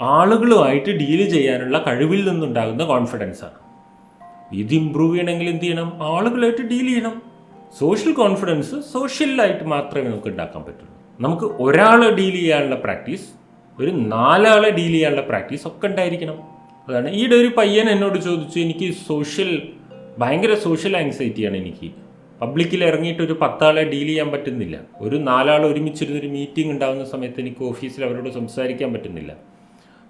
ആളുകളുമായിട്ട് ഡീൽ ചെയ്യാനുള്ള കഴിവിൽ നിന്നുണ്ടാകുന്ന കോൺഫിഡൻസാണ് ഇത് ഇമ്പ്രൂവ് ചെയ്യണമെങ്കിൽ എന്ത് ചെയ്യണം? ആളുകളായിട്ട് ഡീൽ ചെയ്യണം. സോഷ്യൽ കോൺഫിഡൻസ് സോഷ്യലായിട്ട് മാത്രമേ നമുക്ക് ഉണ്ടാക്കാൻ പറ്റുള്ളൂ. നമുക്ക് ഒരാളെ ഡീൽ ചെയ്യാനുള്ള പ്രാക്ടീസ് ഒരു നാലാളെ ഡീൽ ചെയ്യാനുള്ള പ്രാക്ടീസ് ഒക്കെ ഉണ്ടായിരിക്കണം. അതാണ്. ഈയിടെ ഒരു പയ്യൻ എന്നോട് ചോദിച്ചു എനിക്ക് സോഷ്യൽ ഭയങ്കര സോഷ്യൽ ആങ്സൈറ്റിയാണ് എനിക്ക്. പബ്ലിക്കിൽ ഇറങ്ങിയിട്ട് ഒരു പത്താളെ ഡീൽ ചെയ്യാൻ പറ്റുന്നില്ല. ഒരു നാലാൾ ഒരുമിച്ചിരുന്നൊരു മീറ്റിംഗ് ഉണ്ടാകുന്ന സമയത്ത് എനിക്ക് ഓഫീസിൽ അവരോട് സംസാരിക്കാൻ പറ്റുന്നില്ല.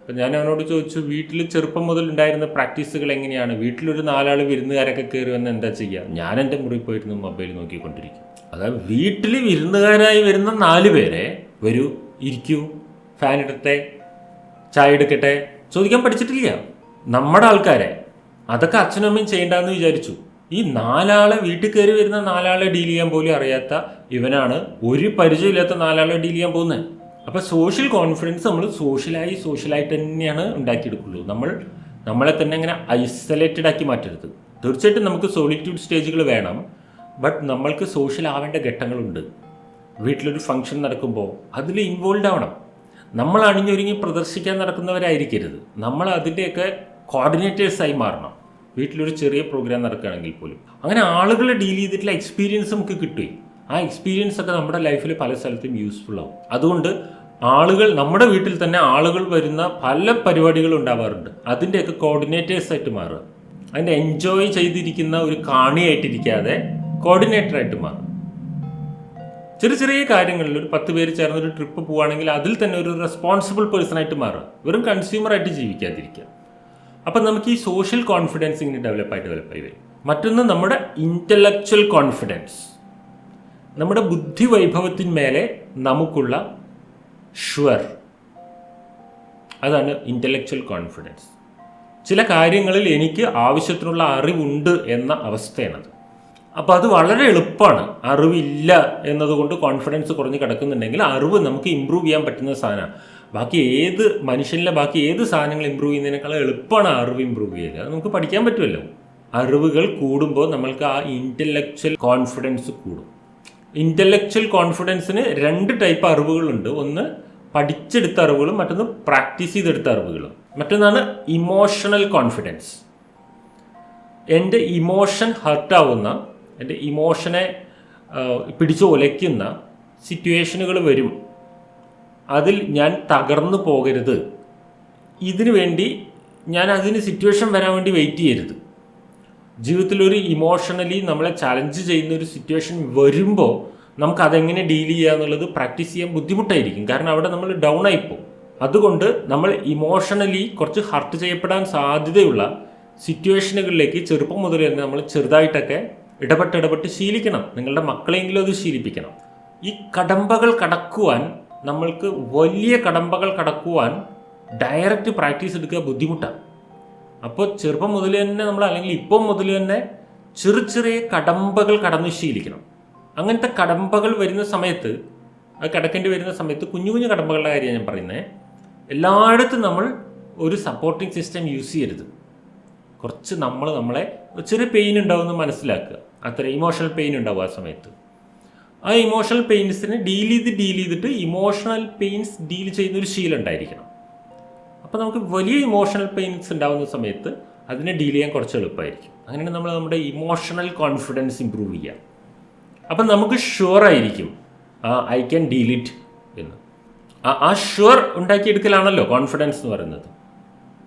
അപ്പം ഞാൻ അവനോട് ചോദിച്ചു വീട്ടിൽ ചെറുപ്പം മുതൽ ഉണ്ടായിരുന്ന പ്രാക്ടീസുകൾ എങ്ങനെയാണ്? വീട്ടിലൊരു നാലാൾ വിരുന്നുകാരൊക്കെ കയറി വന്ന് എന്താ ചെയ്യുക ഞാൻ എന്റെ മുറിയിൽ പോയിരുന്നു മൊബൈൽ നോക്കിക്കൊണ്ടിരിക്കും. അതായത് വീട്ടിൽ വിരുന്നുകാരായി വരുന്ന നാല് പേരെ വരൂ ഇരിക്കൂ ഫാൻ ഇടട്ടെ ചായ എടുക്കട്ടെ ചോദിക്കാൻ പഠിച്ചിട്ടില്ല. നമ്മുടെ ആൾക്കാരെ. അതൊക്കെ അച്ഛനും അമ്മയും ചെയ്യണ്ടെന്ന് വിചാരിച്ചു. ഈ നാലാളെ വീട്ടിൽ കയറി വരുന്ന നാലാളെ ഡീൽ ചെയ്യാൻ പോലും അറിയാത്ത ഇവനാണ് ഒരു പരിചയമില്ലാത്ത നാലാളെ ഡീൽ ചെയ്യാൻ പോകുന്നത്. അപ്പോൾ സോഷ്യൽ കോൺഫിഡൻസ് നമ്മൾ സോഷ്യലായി സോഷ്യലായിട്ട് തന്നെയാണ് ഉണ്ടാക്കിയെടുക്കുള്ളൂ നമ്മൾ നമ്മളെ തന്നെ ഇങ്ങനെ ഐസൊലേറ്റഡ് ആക്കി മാറ്റരുത്. തീർച്ചയായിട്ടും നമുക്ക് സോളിറ്റ്യൂഡ് സ്റ്റേജുകൾ വേണം. ബട്ട് നമ്മൾക്ക് സോഷ്യൽ ആവേണ്ട ഘട്ടങ്ങളുണ്ട്. വീട്ടിലൊരു ഫംഗ്ഷൻ നടക്കുമ്പോൾ അതിൽ ഇൻവോൾവ് ആവണം. നമ്മൾ അണിഞ്ഞൊരുങ്ങി പ്രദർശിക്കാൻ നടക്കുന്നവരായിരിക്കരുത്. നമ്മൾ അതിന്റെയൊക്കെ കോർഡിനേറ്റേഴ്സായി മാറണം. വീട്ടിലൊരു ചെറിയ പ്രോഗ്രാം നടക്കുകയാണെങ്കിൽ പോലും. അങ്ങനെ ആളുകളെ ഡീൽ ചെയ്തിട്ടുള്ള എക്സ്പീരിയൻസ് നമുക്ക് കിട്ടുകയും ആ എക്സ്പീരിയൻസ് ഒക്കെ നമ്മുടെ ലൈഫിൽ പല സ്ഥലത്തും യൂസ്ഫുൾ ആവും. അതുകൊണ്ട് ആളുകൾ നമ്മുടെ വീട്ടിൽ തന്നെ ആളുകൾ വരുന്ന പല പരിപാടികളും ഉണ്ടാവാറുണ്ട്. അതിന്റെയൊക്കെ കോർഡിനേറ്റേഴ്സ് ആയിട്ട് മാറുക. അതിന്റെ എൻജോയ് ചെയ്തിരിക്കുന്ന ഒരു കാണിയായിട്ടിരിക്കാതെ കോർഡിനേറ്ററായിട്ട് മാറും ചെറിയ ചെറിയ കാര്യങ്ങളിൽ ഒരു പത്ത് പേര് ചേർന്ന് ഒരു ട്രിപ്പ് പോവുകയാണെങ്കിൽ അതിൽ തന്നെ ഒരു റെസ്പോൺസിബിൾ പേഴ്സൺ ആയിട്ട് മാറുക. വെറും കൺസ്യൂമറായിട്ട് ജീവിക്കാതിരിക്കുക. അപ്പം നമുക്ക് ഈ സോഷ്യൽ കോൺഫിഡൻസ് ഇങ്ങനെ ഡെവലപ്പായി ഡെവലപ്പായി വരും. മറ്റൊന്ന് നമ്മുടെ ഇന്റലക്ച്വൽ കോൺഫിഡൻസ് നമ്മുടെ ബുദ്ധി വൈഭവത്തിന്മേലെ നമുക്കുള്ള ഷുവർ. അതാണ് ഇന്റലക്ച്വൽ കോൺഫിഡൻസ് ചില കാര്യങ്ങളിൽ എനിക്ക് ആവശ്യത്തിനുള്ള അറിവുണ്ട് എന്ന അവസ്ഥയാണത്. അപ്പോൾ അത് വളരെ എളുപ്പമാണ്. അറിവില്ല എന്നതുകൊണ്ട് കോൺഫിഡൻസ് കുറഞ്ഞ് കിടക്കുന്നുണ്ടെങ്കിൽ അറിവ് നമുക്ക് ഇമ്പ്രൂവ് ചെയ്യാൻ പറ്റുന്ന സാധനമാണ്. ബാക്കി ഏത് മനുഷ്യനിലെ ബാക്കി ഏത് സാധനങ്ങൾ ഇമ്പ്രൂവ് ചെയ്യുന്നതിനേക്കാൾ എളുപ്പമാണ് അറിവ് ഇമ്പ്രൂവ് ചെയ്യുക അത് നമുക്ക് പഠിക്കാൻ പറ്റുമല്ലോ. അറിവുകൾ കൂടുമ്പോൾ നമ്മൾക്ക് ആ ഇന്റലക്ച്വൽ കോൺഫിഡൻസ് കൂടും. ഇന്റലക്ച്വൽ കോൺഫിഡൻസിന് രണ്ട് ടൈപ്പ് അറിവുകളുണ്ട്. ഒന്ന് പഠിച്ചെടുത്ത അറിവുകളും മറ്റൊന്ന് പ്രാക്ടീസ് ചെയ്തെടുത്ത അറിവുകളും. മറ്റൊന്നാണ് ഇമോഷണൽ കോൺഫിഡൻസ് എന്റെ ഇമോഷൻ ഹർട്ടാവുന്ന എന്റെ ഇമോഷനെ പിടിച്ചു ഒലയ്ക്കുന്ന സിറ്റുവേഷനുകൾ വരും. അതിൽ ഞാൻ തകർന്നു പോകരുത്. ഇതിനു വേണ്ടി ഞാൻ അതിന് സിറ്റുവേഷൻ വരാൻ വേണ്ടി വെയിറ്റ് ചെയ്യരുത്. ജീവിതത്തിലൊരു ഇമോഷണലി നമ്മളെ ചലഞ്ച് ചെയ്യുന്ന ഒരു സിറ്റുവേഷൻ വരുമ്പോൾ നമുക്ക് അതെങ്ങനെ ഡീൽ ചെയ്യുക എന്നുള്ളത് പ്രാക്ടീസ് ചെയ്യാൻ ബുദ്ധിമുട്ടായിരിക്കും. കാരണം അവിടെ നമ്മൾ ഡൗൺ ആയിപ്പോൾ അതുകൊണ്ട് നമ്മൾ ഇമോഷണലി കുറച്ച് ഹർട്ട് ചെയ്യപ്പെടാൻ സാധ്യതയുള്ള സിറ്റുവേഷനുകളിലേക്ക് ചെറുപ്പം മുതൽ തന്നെ നമ്മൾ ചെറുതായിട്ടൊക്കെ ഇടപെട്ട് ഇടപെട്ട് ശീലിക്കണം. നിങ്ങളുടെ മക്കളെങ്കിലും അത് ശീലിപ്പിക്കണം. ഈ കടമ്പകൾ കടക്കുവാൻ നമ്മൾക്ക് വലിയ കടമ്പകൾ കടക്കുവാൻ ഡയറക്റ്റ് പ്രാക്ടീസ് എടുക്കുക ബുദ്ധിമുട്ടാണ്. അപ്പോൾ ചെറുപ്പം മുതൽ തന്നെ നമ്മൾ അല്ലെങ്കിൽ ഇപ്പം മുതൽ തന്നെ ചെറു ചെറിയ കടമ്പകൾ കടന്നു ശീലിക്കണം. അങ്ങനത്തെ കടമ്പകൾ വരുന്ന സമയത്ത് അത് കിടക്കേണ്ടി വരുന്ന സമയത്ത് കുഞ്ഞു കുഞ്ഞു കടമ്പകളുടെ കാര്യം ഞാൻ പറയുന്നത് എല്ലായിടത്തും നമ്മൾ ഒരു സപ്പോർട്ടിംഗ് സിസ്റ്റം യൂസ് ചെയ്യരുത്. കുറച്ച് നമ്മൾ നമ്മളെ ചെറിയ പെയിൻ ഉണ്ടാവുമെന്ന് മനസ്സിലാക്കുക. അത്ര ഇമോഷണൽ പെയിൻ ഉണ്ടാവും ആ സമയത്ത്. ആ ഇമോഷണൽ പെയിൻസിനെ ഡീൽ ചെയ്ത് ഡീൽ ചെയ്തിട്ട് ഇമോഷണൽ പെയിൻസ് ഡീൽ ചെയ്യുന്ന ഒരു ശീലം ഉണ്ടായിരിക്കണം. അപ്പോൾ നമുക്ക് വലിയ ഇമോഷണൽ പെയിൻസ് ഉണ്ടാകുന്ന സമയത്ത് അതിനെ ഡീൽ ചെയ്യാൻ കുറച്ച് എളുപ്പമായിരിക്കും. അങ്ങനെയാണ് നമ്മൾ നമ്മുടെ ഇമോഷണൽ കോൺഫിഡൻസ് ഇമ്പ്രൂവ് ചെയ്യുക. അപ്പം നമുക്ക് ഷുവർ ആയിരിക്കും ഐ ക്യാൻ ഡീൽ ഇറ്റ് എന്ന്. ആ ഷുവർ ഉണ്ടാക്കിയെടുക്കലാണല്ലോ കോൺഫിഡൻസ് എന്ന് പറയുന്നത്.